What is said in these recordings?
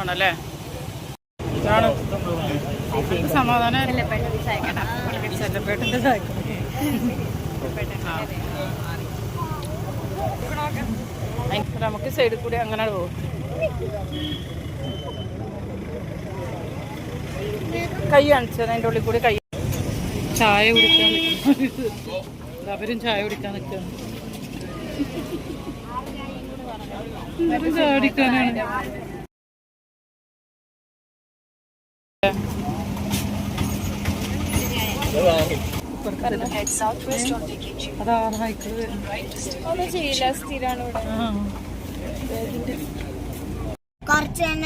ആണല്ലേ ഇതാണ്. സമാധാനം നമുക്ക് സൈഡിൽ കൂടി അങ്ങനെ പോകും കൈ കാണിച്ചത് അതിന്റെ ഉള്ളിൽ കൂടി കൈ. ചായ കുടിക്കാൻ നിൽക്കുന്നു. അവരും ചായ കുടിക്കാൻ നിൽക്കുന്നു. ചായ കുടിക്കാനാണ്. ഒന്നും ചെയ്യില്ല ഇവിടെ. കുറച്ചന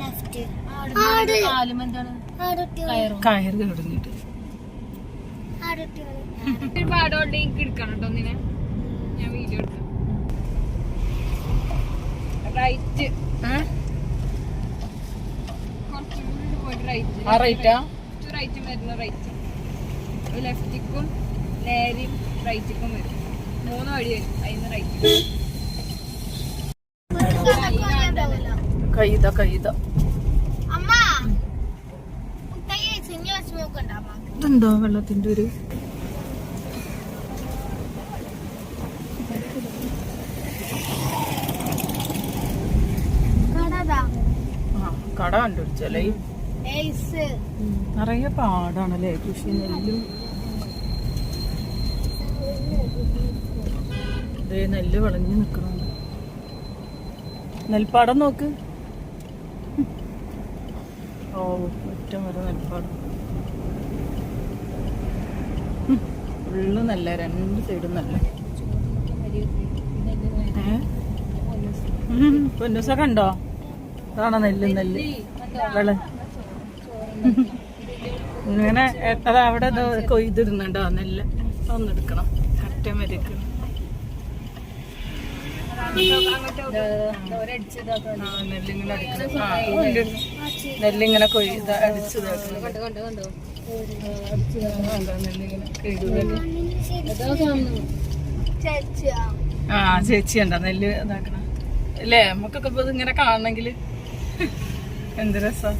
ലെഫ്റ്റ് ആട് കയറ്. കിടന്നിട്ട് ഒരു പാടോണ്ട് എനിക്ക് എടുക്കണം കേട്ടോ ഒന്നിനെ. ഞാൻ വീഡിയോ എടുക്കാം. റൈറ്റ് ആ റൈറ്റാ റൈറ്റ് വരുന്ന റൈറ്റ് ലെഫ്റ്റിക്കും നേരെയും റൈറ്റിക്കും വരും. മൂന്ന് വഴി വരും അതിന് റൈറ്റ് കൈത കൈത വെള്ളത്തിന്റെ ഒരു കട കണ്ടുപിടിച്ചല്ലേ നിറയെ പാടാണല്ലേ കൃഷി നെല്ലും? ദേ നെല്ല് വളഞ്ഞു നിൽക്കണുണ്ട് നെൽപ്പാടം നോക്ക്. ഓ ഒറ്റം വരെ നെൽപ്പാടം. ഫുള്ള് നല്ല രണ്ട് സൈഡും നല്ല. പൊന്നൂസ കണ്ടോ? അതാണോ നെല്ല് നെല്ല്? വെള്ള ഇങ്ങനെ അത് അവിടെ കൊയ്തിടുന്നുണ്ടോ നെല്ല് ഒന്നെടുക്കണം. കറ്റം വരയ്ക്കണം ആ, നെല്ലിങ്ങനെ കൊയ്ത അടിച്ചതാക്കണം ആ ചേച്ചി ഉണ്ടോ നെല്ല് ഇതാക്കണം? അല്ലേ നമുക്കൊക്കെ ഇപ്പൊ ഇങ്ങനെ കാണണമെങ്കിൽ എന്ത് രസം?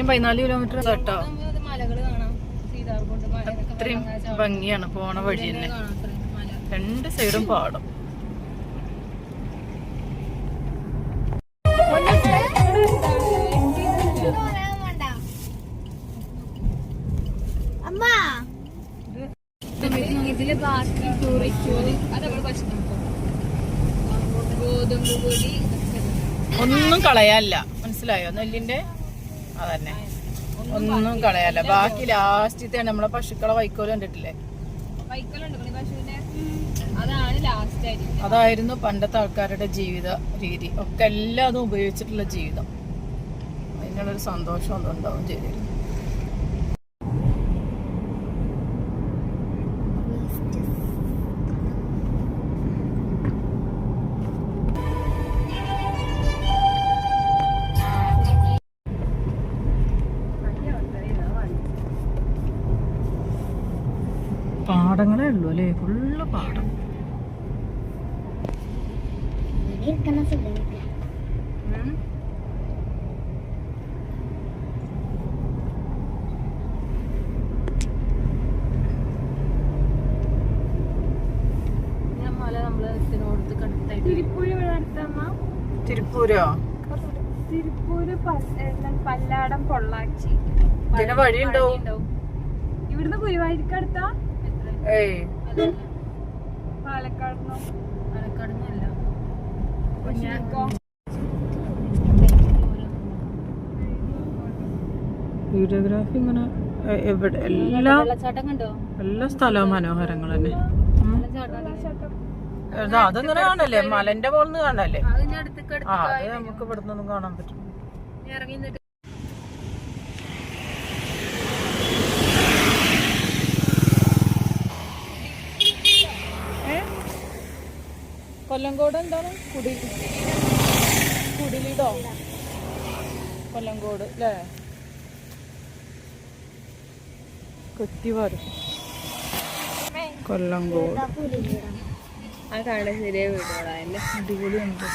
ഇനി പതിനാല് കിലോമീറ്റർ കേട്ടോ. അത്രയും ഭംഗിയാണ് പോണ വഴി തന്നെ. രണ്ട് സൈഡും പാടം. ഇതിൽ ബാക്കി ടൂറിസ്റ്റ് അത് നമ്മൾ ഭക്ഷണം ഗോതമ്പ് പൊടി ഒന്നും കളയാല്ല മനസ്സിലായോ നെല്ലിന്റെ? അതന്നെ. ഒന്നും കളയാല ബാക്കി ലാസ്റ്റത്തെ നമ്മളെ പശുക്കളെ വൈക്കോൽ കണ്ടിട്ടില്ലേ? അതായിരുന്നു പണ്ടത്തെ ആൾക്കാരുടെ ജീവിത രീതി. ഒക്കെ എല്ലാതും ഉപയോഗിച്ചിട്ടുള്ള ജീവിതം. അതിനുള്ളൊരു സന്തോഷം അതുണ്ടാവും ചെയ്തിരുന്നു പാടങ്ങളേ ഉള്ളൂ അല്ലേ? ഫുള്ള് പാടം തിരുപ്പൂര് തിരുപ്പൂരോ? പല്ലാടം പൊള്ളാച്ചി. ഇതിന് വഴിയുണ്ടാവും. ഇവിടുന്ന് ഗുരുവായൂർക്ക് അടുത്താ വീഡിയോഗ്രാഫി ഇങ്ങനെ എവിടെ എല്ലാ എല്ലാ സ്ഥലവും മനോഹരങ്ങൾ തന്നെ. അതങ്ങനെ കാണല്ലേ? മലന്റെ മുകളിൽ നിന്ന് കാണല്ലേ ആ അത് നമുക്ക് ഇവിടെ നിന്നൊന്നും കാണാൻ പറ്റും. ഇറങ്ങി കൊല്ലംകോട് എന്താണ്? കുടി കുടിലിടോ? കൊല്ലംകോട് അല്ലേ കൊത്തിവാരം കൊല്ലംകോട്. ആ കാണാൻ ശരിയായ വീടുകളാണ് അടിപൊളി ഉണ്ട്